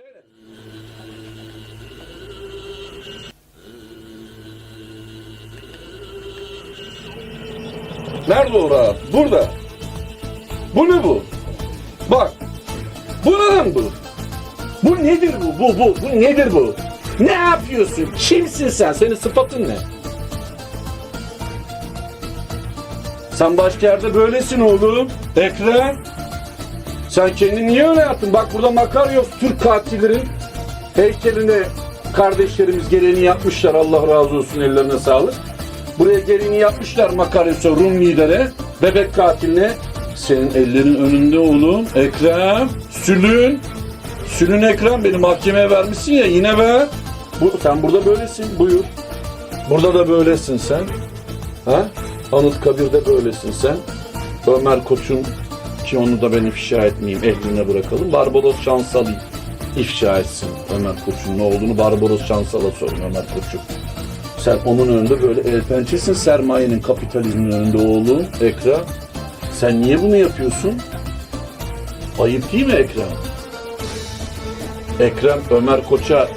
Seyret. Nerede o rahat? Burada. Bu ne bu? Bak. Bu ne lan bu? Bu nedir bu? Bu bu. Bu nedir bu? Ne yapıyorsun? Kimsin sen? Senin sıfatın ne? Sen başka yerde böylesin oğlum. Ekrem. Sen kendini niye öyle yaptın? Bak burada Makaryos Türk katillerin heykeline kardeşlerimiz gereğini yapmışlar. Allah razı olsun ellerine sağlık. Buraya gereğini yapmışlar Makaryos'a Rum lidere, bebek katiline. Senin ellerin önünde oğlum. Ekrem, Sülün. Sülün Ekrem beni mahkemeye vermişsin ya yine ver. Bu, sen burada böylesin buyur. Burada da böylesin sen. Ha? Anıtkabir'de böylesin sen. Ömer Koç'un ki onu da ben ifşa etmeyeyim ehline bırakalım. Barbaros Şansal'ı ifşa etsin Ömer Koç'un ne olduğunu Barbaros Şansal'a sorun Ömer Koç'u. Sen onun önünde böyle el pençesin sermayenin kapitalizmin önünde oğlum Ekrem. Sen niye bunu yapıyorsun? Ayıp değil mi Ekrem? Ekrem Ömer Koç'a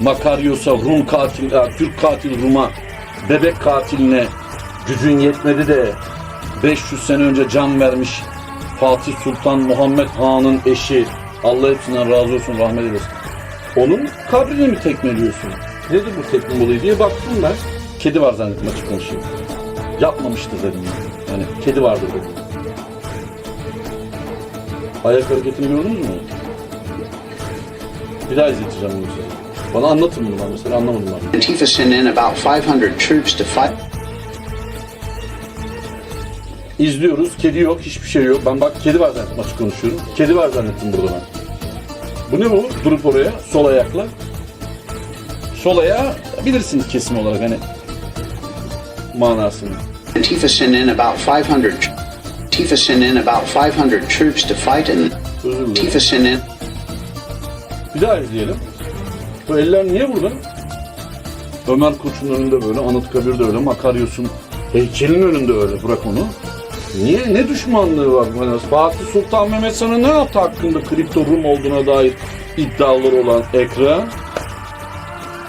Makaryos'a Rum katil, e, Türk katil Rum'a bebek katiline gücün yetmedi de 500 sene önce can vermiş Fatih Sultan Muhammed Han'ın eşi Allah hepsinden razı olsun rahmet eylesin. Onun kabrini mi tekmeliyorsun? Nedir bu tekme olayı diye baktım ben. Kedi var zannettim açık konuşayım. Yapmamıştır dedim yani. Kedi vardır dedim. Ayak hareketini gördünüz mü? Bir daha izleteceğim bunu size. Bana anlatın bunu ben mesela anlamadım ben. Antifa sent in about 500 troops to fight. İzliyoruz. Kedi yok. Hiçbir şey yok. Ben bak kedi var zannettim açık konuşuyorum. Kedi var zannettim burada ben. Bu ne bu? Durup oraya sol ayakla. Sol ayağı bilirsiniz kesim olarak hani manasını. Antifa sent in about 500. Antifa sent in about 500 troops to fight, dilerim. Antifa sent in Bir daha izleyelim. Bu eller niye burada? Ömer Koç'un önünde böyle, Anıtkabir'de öyle, Makaryos'un heykelin önünde öyle. Bırak onu. Niye? Ne düşmanlığı var bu? Fatih Sultan Mehmet sana ne yaptı hakkında kripto Rum olduğuna dair iddiaları olan Ekrem?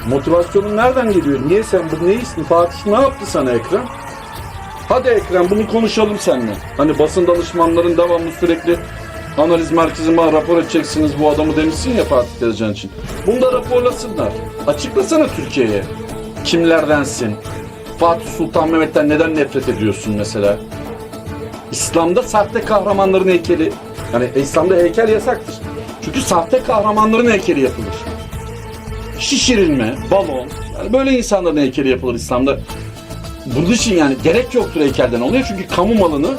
Motivasyonun nereden geliyor? Niye sen bu ne istiyorsun? Fatih ne yaptı sana Ekrem? Hadi Ekrem bunu konuşalım seninle. Hani basın danışmanların devamlı sürekli analiz merkezime rapor edeceksiniz bu adamı demişsin ya Fatih Tezcan için. Bunu da raporlasınlar. Açıklasana Türkiye'ye. Kimlerdensin? Fatih Sultan Mehmet'ten neden nefret ediyorsun mesela? İslam'da sahte kahramanların heykeli, yani İslam'da heykel yasaktır. Çünkü sahte kahramanların heykeli yapılır. Şişirilme, balon, yani böyle insanların heykeli yapılır İslam'da. Bunun için yani gerek yoktur heykelden oluyor çünkü kamu malını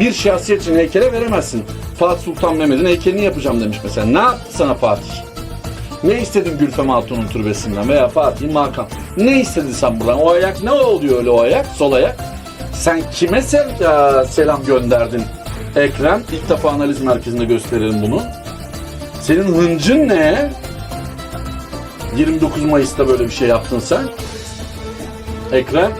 bir şahsiyet için heykele veremezsin. Fatih Sultan Mehmet'in heykelini yapacağım demiş mesela. Ne yaptı sana Fatih? Ne istedin Gülfem Hatun'un türbesinden veya Fatih'in makam? Ne istedin sen buradan? O ayak ne oluyor öyle o ayak? Sol ayak. Sen kime sel- e, selam gönderdin Ekrem? İlk defa analiz merkezinde gösterelim bunu. Senin hıncın ne? 29 Mayıs'ta böyle bir şey yaptın sen. Ekrem